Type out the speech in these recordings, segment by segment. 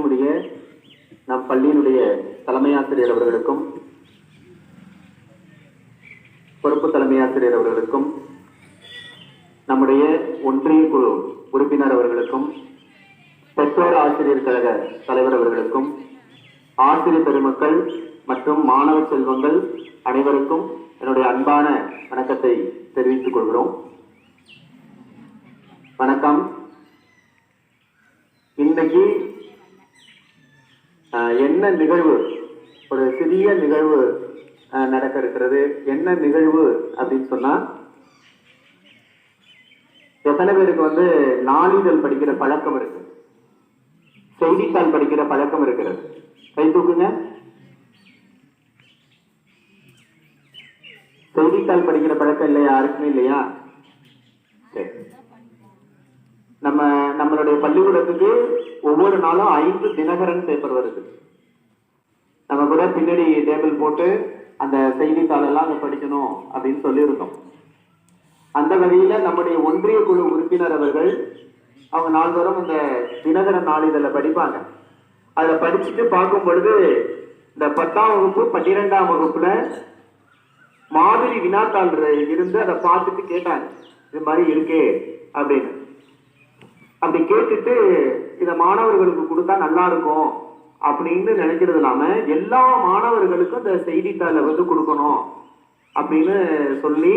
நம்முடைய நம் பள்ளியினுடைய தலைமையாசிரியர் அவர்களுக்கும் பொறுப்பு தலைமையாசிரியர் அவர்களுக்கும் நம்முடைய ஒன்றிய குழு உறுப்பினர் அவர்களுக்கும் பெற்றோர் ஆசிரியர் கழக தலைவர் அவர்களுக்கும் ஆசிரியர் பெருமக்கள் மற்றும் மாணவ செல்வங்கள் அனைவருக்கும் என்னுடைய அன்பான வணக்கத்தை தெரிவித்துக் கொள்கிறோம். வணக்கம். இன்னைக்கு என்ன நிகழ்வு? ஒரு சிறிய நிகழ்வு நடக்க இருக்கிறது என்ன நிகழ்வு அப்படின்னு சொன்னா எத்தனை பேருக்கு வந்து நாளிதழ் படிக்கிற பழக்கம் இருக்கு? செய்தித்தாள் படிக்கிற பழக்கம் இருக்கிறது. கை தூக்குங்க. செய்தித்தாள் படிக்கிற பழக்கம் இல்லையா? யாருக்குமே இல்லையா? சரி. நம்ம நம்மளுடைய பள்ளிக்கூடத்துக்கு ஒவ்வொரு நாளும் ஐந்து தினகரன் பேப்பர் வருது. நம்ம கூட பின்னாடி டேபிள் போட்டு அந்த செய்தித்தாளெல்லாம் அதை படிக்கணும் அப்படின்னு சொல்லியிருந்தோம். அந்த வகையில நம்முடைய ஒன்றிய குழு உறுப்பினர் அவர்கள் அவங்க நால்வரும் இந்த தினகரன் நாளிதழை படிப்பாங்க. அதை படிச்சுட்டு பார்க்கும் பொழுது இந்த பத்தாம் வகுப்பு பன்னிரெண்டாம் வகுப்புல மாதிரி வினாத்தாள் இருந்து அதை பார்த்துட்டு கேட்டாங்க. இது மாதிரி இருக்கே அப்படின்னு. அப்படி கேட்டுட்டு இதை மாணவர்களுக்கு கொடுத்தா நல்லா இருக்கும் அப்படின்னு நினைக்கிறது இல்லாம எல்லா மாணவர்களுக்கும் இந்த செய்தித்தாளை வந்து கொடுக்கணும் அப்படின்னு சொல்லி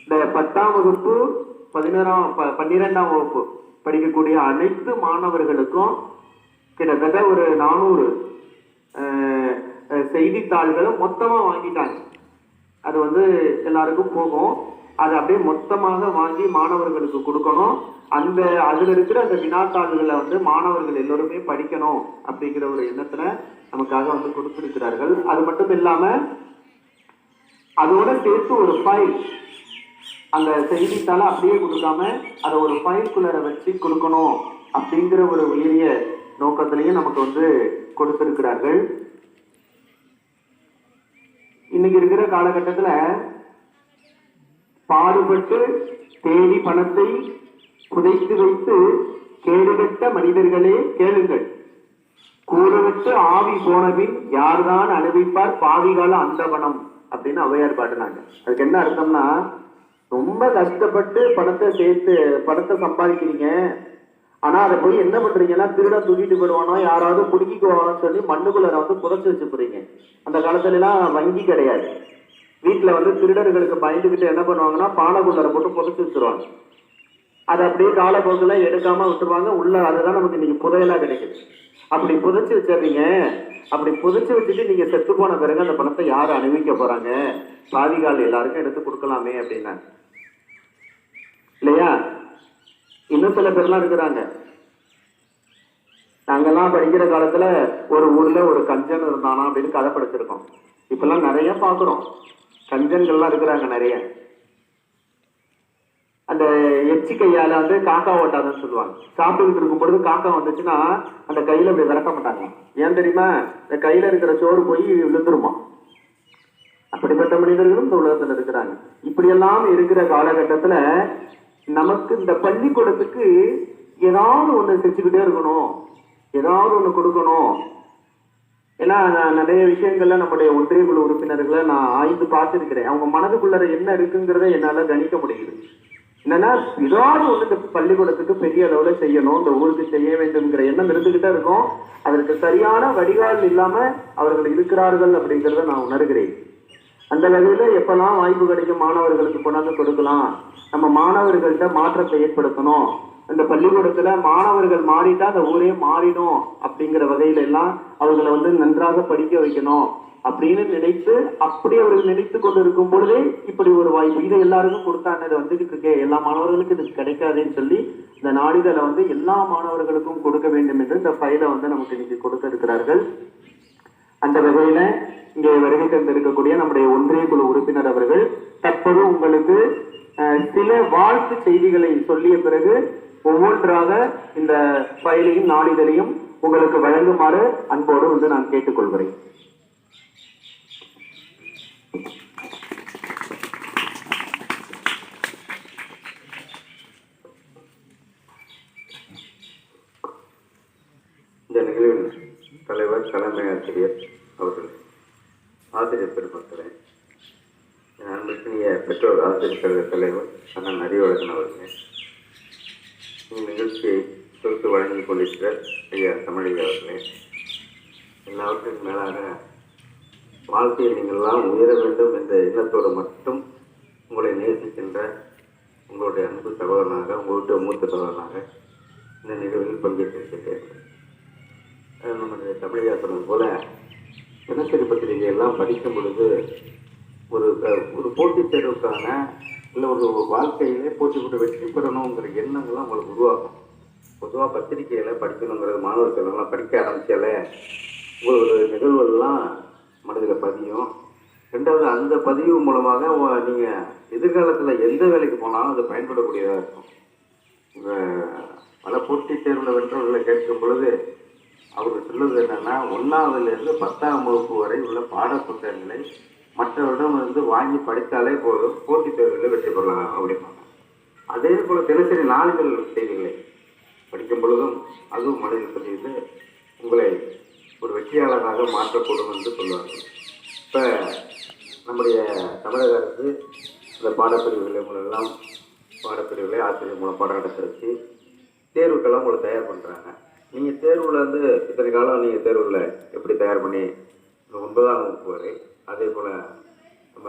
இந்த பத்தாம் வகுப்பு பதினோராம் ப- பன்னிரெண்டாம் வகுப்பு படிக்கக்கூடிய அனைத்து மாணவர்களுக்கும் கிட்டத்தட்ட ஒரு நானூறு செய்தித்தாள்களை மொத்தமாக மொத்தமா வாங்கிட்டாங்க. அது வந்து எல்லாருக்கும் போகும். அதை அப்படியே மொத்தமாக வாங்கி மாணவர்களுக்கு கொடுக்கணும். அந்த அதுல இருக்கிற அந்த வினாத்தாள்களை வந்து மாணவர்கள் எல்லோருமே படிக்கணும் அப்படிங்கிற ஒரு எண்ணத்துல நமக்காக வந்து கொடுத்திருக்கிறார்கள். அது மட்டும் இல்லாம அதோட சேர்த்து ஒரு ஃபைல் அந்த செய்தித்தாளை அப்படியே கொடுக்காம அதை ஒரு ஃபைல்குள்ளர வச்சு கொடுக்கணும் அப்படிங்கிற ஒரு உயரிய நோக்கத்திலையும் நமக்கு வந்து கொடுத்திருக்கிறார்கள். இன்னைக்கு இருக்கிற காலகட்டத்தில் பாடுபட்டு தேடி பணத்தை புதைத்து வைத்து கேடுகட்ட மனிதர்களே கேளுங்கள். கூறவிட்டு ஆவி போனபின் யார்தான் அனுபவிப்பார்? பாவிகால அந்தவனம் அப்படின்னு அவையார் பாடினாங்க. அதுக்கு என்ன அர்த்தம்னா ரொம்ப கஷ்டப்பட்டு பணத்தை சேர்த்து பணத்தை சம்பாதிக்கிறீங்க. ஆனா அதை போய் என்ன பண்றீங்கன்னா திருட தூக்கிட்டு போயிடுவானோ யாராவது குடுக்கிக்குவானோன்னு சொல்லி மண்ணுக்குள்ள வந்து புதைச்சு வச்சு போறீங்க அந்த காலத்துல எல்லாம் வங்கி கிடையாது. வீட்டில் வந்து திருடர்களுக்கு பயந்துகிட்டு என்ன பண்ணுவாங்கன்னா பானைக்குள்ளர போட்டு புதைச்சி வச்சிருவாங்க. அதை அப்படியே காலப்போக்கில் எடுக்காமல் விட்டுருவாங்க. உள்ள அதுதான் நமக்கு இன்னைக்கு புதையலாக கிடைக்குது. அப்படி புதைச்சி வச்சிடுறீங்க. அப்படி புதைச்சி வச்சுட்டு நீங்கள் செத்து போன பிறகு அந்த பணத்தை யார் அனுபவிக்க போகிறாங்க பாதிகால் எல்லாருக்கும் எடுத்து கொடுக்கலாமே அப்படின்னா. இல்லையா? இன்னும் சில பேர்லாம் இருக்கிறாங்க. நாங்கெல்லாம் படிக்கிற காலத்துல ஒரு ஊர்ல ஒரு கஞ்சன் இருந்தானா அப்படின்னு கதை படிச்சிருக்கோம். இப்பெல்லாம் நிறைய பாக்குறோம் கஞ்சன்கள்லாம் இருக்கிறாங்க நிறைய. அந்த எச்சி கையால வந்து காக்கா ஓட்டாதுன்னு சொல்லுவாங்க. சாப்பிட்டுக்கிட்டு இருக்கும் பொழுது காக்கா வந்துச்சுன்னா அந்த கையில அப்படி விரட்ட மாட்டாங்க. ஏன் தெரியுமா? இந்த கையில இருக்கிற சோறு போய் விழுந்துருமா? அப்படிப்பட்ட மனிதர்களும் இந்த உலகத்துல இருக்கிறாங்க. இப்படியெல்லாம் இருக்கிற காலகட்டத்துல நமக்கு இந்த பள்ளிக்கூடத்துக்கு ஏதாவது ஒண்ணு செஞ்சுக்கிட்டே இருக்கணும். ஏதாவது ஒண்ணு கொடுக்கணும். ஏன்னா நான் நிறைய விஷயங்கள்ல நம்முடைய ஒன்றிய குழு உறுப்பினர்களை நான் ஆய்ந்து பார்த்துருக்கிறேன். அவங்க மனதுக்குள்ளற என்ன இருக்குங்கிறத என்னால கணிக்க முடியுது. என்னன்னா ஏதாவது ஒண்ணு இந்த பள்ளிக்கூடத்துக்கு பெரிய அளவுல செய்யணும் இந்த ஊருக்கு செய்ய வேண்டும்ங்கிற எண்ணம் இருந்துகிட்டே இருக்கும். அதற்கு சரியான வடிகால் இல்லாம அவர்கள் இருக்கிறார்கள் அப்படிங்கிறத நான் உணர்கிறேன். அந்த வகையில எப்பெல்லாம் வாய்ப்பு கிடைக்கும் மாணவர்களுக்கு கொண்டாந்து கொடுக்கலாம் நம்ம மாணவர்கள்ட்ட மாற்றத்தை ஏற்படுத்தணும். இந்த பள்ளிக்கூடத்துல மாணவர்கள் மாறிட்டா அந்த ஊரே மாறிடும் அப்படிங்கிற வகையில எல்லாம் அவர்களை வந்து நன்றாக படிக்க வைக்கணும் அப்படின்னு நினைத்து அப்படி அவர்கள் நினைத்து கொண்டு இருக்கும் பொழுதே இப்படி ஒரு வாய்ப்பு இதை எல்லாருக்கும் கொடுத்தாங்க இது வந்துகிட்டு இருக்கே எல்லா மாணவர்களுக்கும் இது கிடைக்காதுன்னு சொல்லி இந்த நாளிதழை வந்து எல்லா மாணவர்களுக்கும் கொடுக்க வேண்டும் என்று இந்த ஃபைலை வந்து நமக்கு இன்னைக்கு கொடுக்க இருக்கிறார்கள் அந்த வகையில இங்கே வருகை தந்திருக்கக்கூடிய நம்முடைய ஒன்றிய குழு உறுப்பினர் அவர்கள் தற்போது உங்களுக்கு சில வாழ்த்து செய்திகளை சொல்லிய பிறகு ஒவ்வொன்றாக இந்த ஃபைலையும் நாளிதழையும் உங்களுக்கு வழங்குமாறு அன்போடு வந்து நான் கேட்டுக்கொள்கிறேன். இந்த நிகழ்வில் தலைமை ஆசிரியர் அவர்கள் ஆசிரியர் பெருமக்களே என் அன்பிற்கினிய பெற்றோர் ஆசிரியர் கழக தலைவர் அண்ணன் அறிவழகன் அவர்களே. நிகழ்ச்சியை தொகுத்து வழங்கி கொண்டிருக்கிற ஐயா தமிழக அவர்களே எல்லாவற்றுக்கும் மேலாக வாழ்க்கையில் நீங்கள்லாம் உயர வேண்டும் என்ற எண்ணத்தோடு மட்டும் உங்களை நேசிக்கின்ற உங்களுடைய அன்பு சகோதரனாக உங்களுடைய மூத்த சகோதரனாக இந்த நிகழ்வில் பங்கேற்றிருக்கிறேன் நம்முடைய தமிழக சொன்னது போல தினசரி பத்திரிகை எல்லாம் படிக்கும் பொழுது ஒரு ஒரு போட்டித் தேர்வுக்கான இல்லை ஒரு வாழ்க்கையிலே போட்டி போட்டு வெற்றி பெறணுங்கிற எண்ணங்கள்லாம் உங்களுக்கு உருவாகும். பொதுவாக பத்திரிகையில் படிக்கணுங்கிறது மாணவர் படிக்க ஆரம்பிச்சால உங்களோட நிகழ்வுகள்லாம் மனதில் பதியும். ரெண்டாவது அந்த பதிவு மூலமாக நீங்கள் எதிர்காலத்தில் எந்த வேலைக்கு போனாலும் அது பயன்படக்கூடியதாக இருக்கும். இந்த பல போட்டி தேர்வில் வென்றவர்களை கேட்கும் பொழுது அவர் சொல்லுவது என்னன்னா ஒன்றாவதுலேருந்து பத்தாம் வகுப்பு வரை உள்ள பாட புத்தகங்களை மற்றவரிடம் வந்து வாங்கி படித்தாலே போதும். போட்டித் தேர்வுகளில் வெற்றி பெறலாம் அப்படிம்பாங்க அதே போல தினசரி நாளிதழ் செய்திகளை படிக்கும் பொழுதும் அதுவும் மனதில் பதிவு உங்களை ஒரு வெற்றியாளராக மாற்றக்கூடும் என்று சொல்லுவார்கள். இப்போ நம்முடைய தமிழக அரசு இந்த பாடப்பிரிவுகளை மூலமெல்லாம் பாடப்பிரிவுகளை ஆசிரியர் மூலம் பாடம் நடத்த வச்சு தேர்வுக்கெல்லாம் உங்களை தயார் பண்ணுறாங்க நீங்கள் தேர்வில் வந்து இத்தனை காலம் நீங்கள் தேர்வில் எப்படி தயார் பண்ணி? ஒன்பதாம் வகுப்பு வரை அதே போல் நம்ம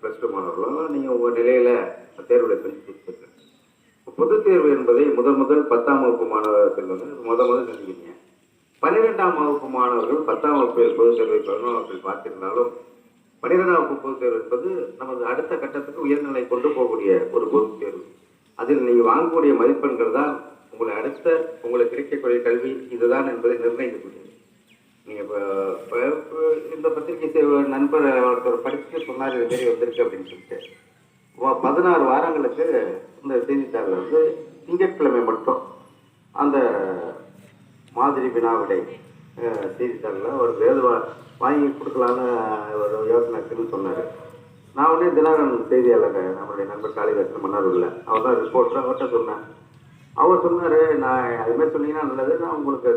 ப்ளஸ் டூ மாணவர்களும் நீங்கள் உங்கள் நிலையில் தேர்வில் செஞ்சுருக்கீங்க பொதுத் தேர்வு என்பதை முதல் முதல் பத்தாம் வகுப்பு மாணவர்கள் வந்து முத முதல் செஞ்சுக்கிங்க பன்னிரெண்டாம் வகுப்பு மாணவர்கள் பத்தாம் வகுப்பில் பொதுத் தேர்வை பதினொன்றாம் வகுப்பில் பார்த்திருந்தாலும் பன்னிரெண்டாம் வகுப்பு பொதுத் தேர்வு என்பது நமது அடுத்த கட்டத்துக்கு உயர்நிலை கொண்டு போகக்கூடிய ஒரு பொதுத் தேர்வு. அதில் நீங்கள் வாங்கக்கூடிய மதிப்பெண்கள் தான் உங்களை அடுத்த உங்களுக்கு கிடைக்கக்கூடிய கல்வி இதுதான் என்பதை நிர்ணயிக்கக்கூடியது நீங்கள் இப்போ இப்போ இப்போ இந்த நண்பர் ஒருத்தர் படிச்சுட்டு சொன்னார் இது மாரி வந்திருக்கு அப்படின்னு சொல்லிட்டு. பதினாறு வாரங்களுக்கு இந்த செய்தித்தாளில் வந்து திங்கட்கிழமை மட்டும் அந்த மாதிரி வினாவிடை செய்தித்தாளில் ஒரு வேதுவா வாங்கி கொடுக்கலான்னு ஒரு யோசனை இருக்குன்னு சொன்னார். நான் உடனே தினகரன் செய்தியாளர் நம்மளுடைய நண்பர் காளிதாசன் மன்னார்ல அவர் தான் ரிப்போர்ட்டர் அவர்கிட்ட சொன்னேன். அவர் சொன்னார் நான் அதுமாரி சொன்னீங்கன்னா நல்லது நான் உங்களுக்கு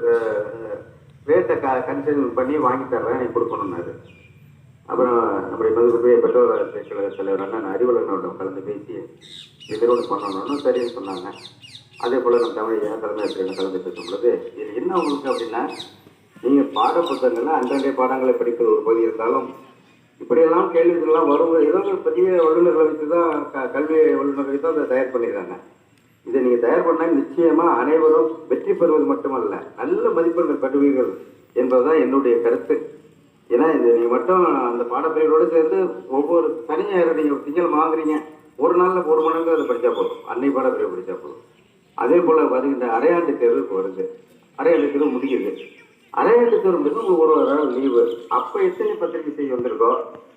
ரேட்டை க கன்சிடர் பண்ணி வாங்கி தர்றேன் நீ கொடுக்கணுன்னாரு அப்புறம் அப்படி மதுரை பெற்றோர் அரசியல் தலைவர் அண்ணன் அறிவலனோட கலந்து பேசி இது பண்ணணும்னு சரின்னு சொன்னாங்க. அதே போல் நம்ம தமிழ் தலைமை கலந்து பேசும் பொழுது இது என்ன உங்களுக்கு அப்படின்னா நீங்கள் பாட புத்தகங்கள்ல அன்றன்றைய பாடங்களை படிப்பது ஒரு பகுதி இருந்தாலும் இப்படியெல்லாம் கேள்விகள்லாம் வரும் ஏதோ பெரிய வல்லுநர்களை வச்சு தான் க கல்வி வல்லுநர்களை தான் அதை தயார் பண்ணிடுறாங்க. இதை நீங்கள் தயார் பண்ணால் நிச்சயமாக அனைவரும் வெற்றி பெறுவது மட்டுமல்ல நல்ல மதிப்பெண்கள் பெறுவீர்கள் என்பதுதான் என்னுடைய கருத்து. ஏன்னா இது நீங்கள் மட்டும் அந்த பாடப்பிரிவோடு சேர்ந்து ஒவ்வொரு தனியாக நீங்கள் திங்கள் வாங்குறீங்க. ஒரு நாளில் ஒரு மணி நேரம் அதை படித்தா போதும். அன்னை பாடப்பிரிவு படித்தா போதும். அதே போல் பார்த்தீங்கன்னா அரையாண்டு தேர்வு வருது. அரையாண்டு தேர்வு முடியுது. அரையாண்டு தேர்வு முடிஞ்சு உங்களுக்கு ஒரு வாரம் லீவு அப்போ எத்தனை பத்திரிகை செய்ய வந்திருக்கோ?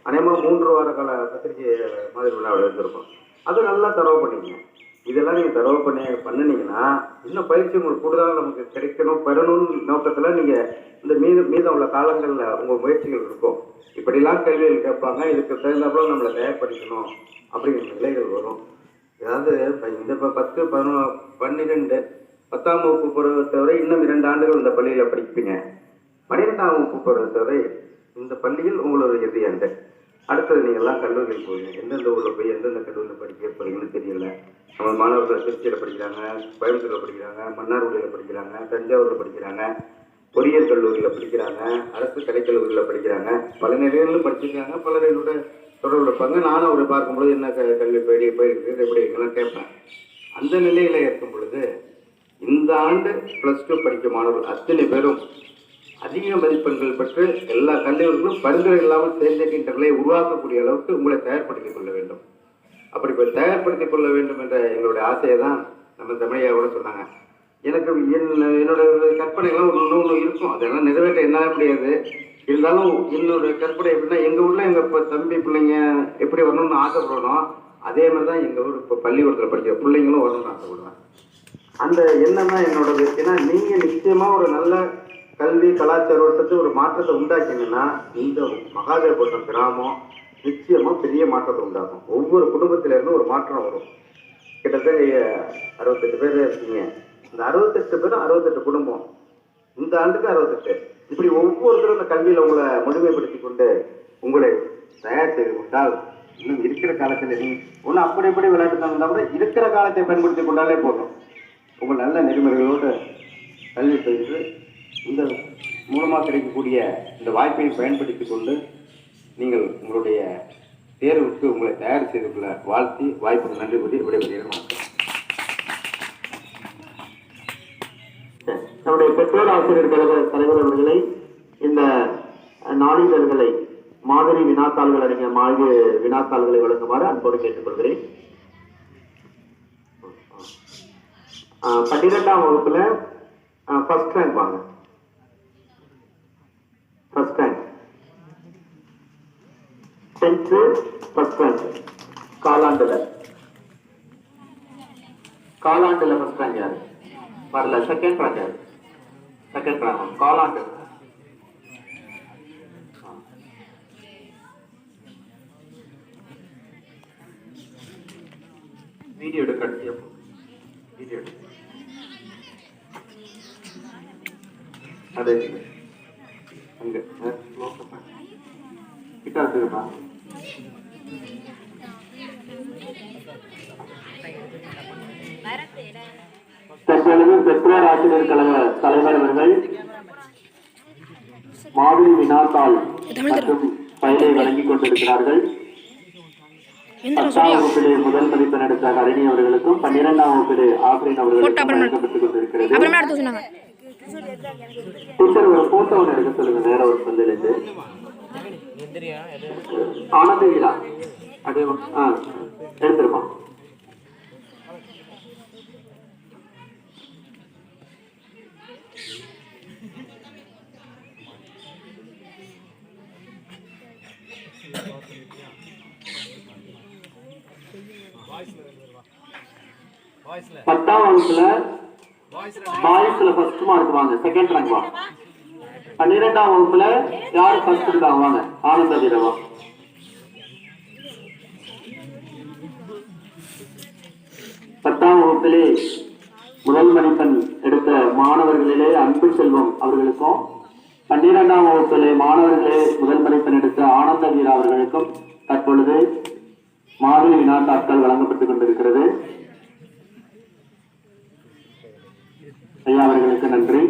மாதிரி மூன்று வார கால பத்திரிகை மாதிரி விழாவில் இருந்திருக்கோம் அது நல்லா தரவு பண்ணிக்கங்க. இதெல்லாம் நீங்கள் தடவை பண்ணி பண்ணினீங்கன்னா இன்னும் பயிற்சி உங்களுக்கு கூடுதலாக நமக்கு கிடைக்கணும் பெறணும்னு நோக்கத்தில் நீங்கள் இந்த மீத மீதம் உள்ள காலங்களில் உங்கள் முயற்சிகள் இருக்கும். இப்படிலாம் கேள்விகள் கேட்பாங்க இதுக்கு தகுந்தாப்புல நம்மளை தயார்படுத்தணும் அப்படிங்கிற நிலைகள் வரும். அதாவது இந்த இப்போ பத்து பதினொன்று பன்னிரெண்டு பத்தாம் வகுப்பு பொறுத்தவரை இன்னும் இரண்டு ஆண்டுகள் இந்த பள்ளியில் படிப்பீங்க. பன்னிரெண்டாம் வகுப்பு பொறுத்தவரை இந்த பள்ளியில் உங்களோட இறுதி ஆண்டு அடுத்தது நீங்கள் எல்லாம் கல்லூரியில் போவீங்க எந்தெந்த ஊரில் போய் எந்தெந்த கல்லூரியில் படிக்க போறீங்கன்னு தெரியல. நம்ம மாணவர்கள் திருச்சியில் படிக்கிறாங்க கோயம்புத்தூரில் படிக்கிறாங்க மன்னார்குடியில் படிக்கிறாங்க தஞ்சாவூரில் படிக்கிறாங்க பொறியியல் கல்லூரியில் படிக்கிறாங்க அரசு கலைக்கல்லூரியில் படிக்கிறாங்க. பல நிலைகளிலும் படிச்சிருக்காங்க பலர் என்னோட தொடர்பு இருப்பாங்க. நானும் அவரை பார்க்கும்பொழுது என்ன க கல்வி படி போயிருக்கு எப்படி இருக்குன்னு கேட்பேன். அந்த நிலையில் இருக்கும் பொழுது இந்த ஆண்டு ப்ளஸ் டூ படிக்கும் மாணவர்கள் அத்தனை பேரும் அதிக மதிப்பெண்கள் பெற்று எல்லா கல்லூரிகளும் பரிந்துரை இல்லாமல் தேர்ந்தெடுக்கின்றவர்களை உருவாக்கக்கூடிய அளவுக்கு உங்களை தயார்படுத்திக் கொள்ள வேண்டும். அப்படி இப்போ தயார்படுத்திக் கொள்ள வேண்டும் என்ற எங்களுடைய ஆசையை தான் நம்ம தமிழையாவோட சொன்னாங்க. எனக்கு என் என்னோட கற்பனைகள்லாம் ஒன்று ஒன்று இருக்கும். அதெல்லாம் நிறைவேற்ற என்னால் முடியாது. இருந்தாலும் என்னோட கற்பனை எப்படின்னா எங்கள் ஊரில் எங்கள் இப்போ தம்பி பிள்ளைங்க எப்படி வரணும்னு ஆசைப்படணும் அதே மாதிரி தான் எங்கள் ஊர் இப்போ பள்ளிக்கூடத்தில் படிக்கிற பிள்ளைங்களும் வரணும்னு ஆசைப்படுவேன் அந்த எண்ணம் தான் என்னோடது ஏன்னா நீங்கள் நிச்சயமாக ஒரு நல்ல கல்வி கலாச்சாரத்தை ஒரு மாற்றத்தை உண்டாக்கினீங்கன்னா இந்த மகாதேவபுரம் கிராமம் நிச்சயமா பெரிய மாற்றத்தை உண்டாகும் ஒவ்வொரு குடும்பத்தில இருந்து ஒரு மாற்றம் வரும். கிட்டத்தட்ட அறுபத்தெட்டு பேர் இருக்கீங்க. இந்த அறுபத்தெட்டு பேரும் அறுபத்தெட்டு குடும்பம். இந்த ஆண்டுக்கு அறுபத்தெட்டு. இப்படி ஒவ்வொருத்தரும் இந்த கல்வியில உங்களை முழுமைப்படுத்தி கொண்டு உங்களை தயார் செய்து கொண்டால் இன்னும் இருக்கிற காலத்தில் நீ ஒன்றும் அப்படி இப்படி விளையாட்டு தான் கூட இருக்கிற காலத்தை பயன்படுத்தி கொண்டாலே போதும். உங்கள் நல்ல நெறிமுறைகளோடு கல்வி செய்து இந்த மூலமாக கிடைக்கக்கூடிய இந்த வாய்ப்பை பயன்படுத்தி கொண்டு நீங்கள் உங்களுடைய தேர்வுக்கு உங்களை தயார் செய்து கொள்ள வாழ்த்தி வாய்ப்புக்கு நன்றி கூறி விடைபெறுகிறேன். நம்முடைய பெற்றோர் ஆசிரியர் கழக தலைவர் அவர்களை இந்த நாளிதழ்களை மாதிரி வினாத்தாள்கள் அடங்கிய மாதிரி வினாத்தாள்களை வழங்குமாறு அன்போடு கேட்டுக்கொள்கிறேன். பன்னிரெண்டாம் வகுப்புல ஃபர்ஸ்ட் ரேங்க் வாங்க ஃபர்ஸ்ட் ரேங்க் பத்து ஃபர்ஸ்ட் காலாண்டுல. காலாண்டுல ஃபர்ஸ்ட் ரேங்க் யாரு? வரல செகண்ட் ரேங்க் யாரு? செகண்ட் ரேங்க் காலாண்டு. வீடியோ எடுக்க கடைசியா வீடியோ எடுக்க. அதே அங்கே கிட்ட வச்சுக்கப்பா தற்பொழுது பெற்றோர் ஆசிரியர் கழக தலைவர் அவர்கள் மாதிரி வினாத்தாள் மற்றும் வழங்கிக் கொண்டிருக்கிறார்கள். பத்தாம் வகுப்பிலே முதல் மதிப்பெண் எடுத்த ஹரிணி அவர்களுக்கும் பன்னிரெண்டாம் வகுப்பிலே ஆசிரியர் அவர்களுக்கும் வழங்கப்பட்டுக் கொண்டிருக்கிறது. டீச்சர் ஒரு போட்டோ ஒன்று எடுக்க சொல்லுங்க நேர ஒரு பந்திலிருந்து ஆனந்தகிரா அதே ஆ எடுத்துருமா பத்தாம் வகுப்புல பாய்ஸ்ல ஃபர்ஸ்ட் மார்க் வாங்க செகண்ட் ரேங்க் வாங்க பன்னிரெண்டாம் வகுப்புல யார் ஃபர்ஸ்ட் இருக்காங்க? வாங்க. ஆனந்த வீரவா பத்தாம் வகுப்பிலே முதல் மதிப்பெண் எடுத்த மாணவர்களிலே அன்பு செல்வம் அவர்களுக்கும் பன்னிரெண்டாம் வகுப்பிலே மாணவர்களே முதல் மதிப்பெண் எடுத்த ஆனந்த வீரா அவர்களுக்கும் தற்பொழுது மாதிரி வினாத்தாட்கள் வழங்கப்பட்டுக் கொண்டிருக்கிறது. ஐயா அவர்களுக்கு நன்றி.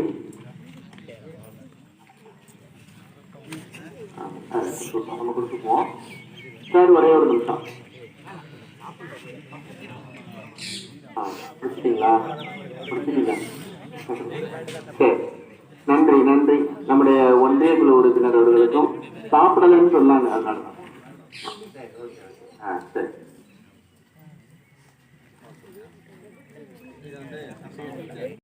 ஆ, நம்ம கொடுத்துக்குவோம் சார் ஒரே ஒரு நிமிஷம் ஆ முடிச்சிட்டீங்களா சரி நன்றி நன்றி நம்முடைய ஒன்றிய குழு உறுப்பினர் அவர்களுக்கும் சாப்பிடலன்னு சொன்னாங்க அதனால ஆ சரி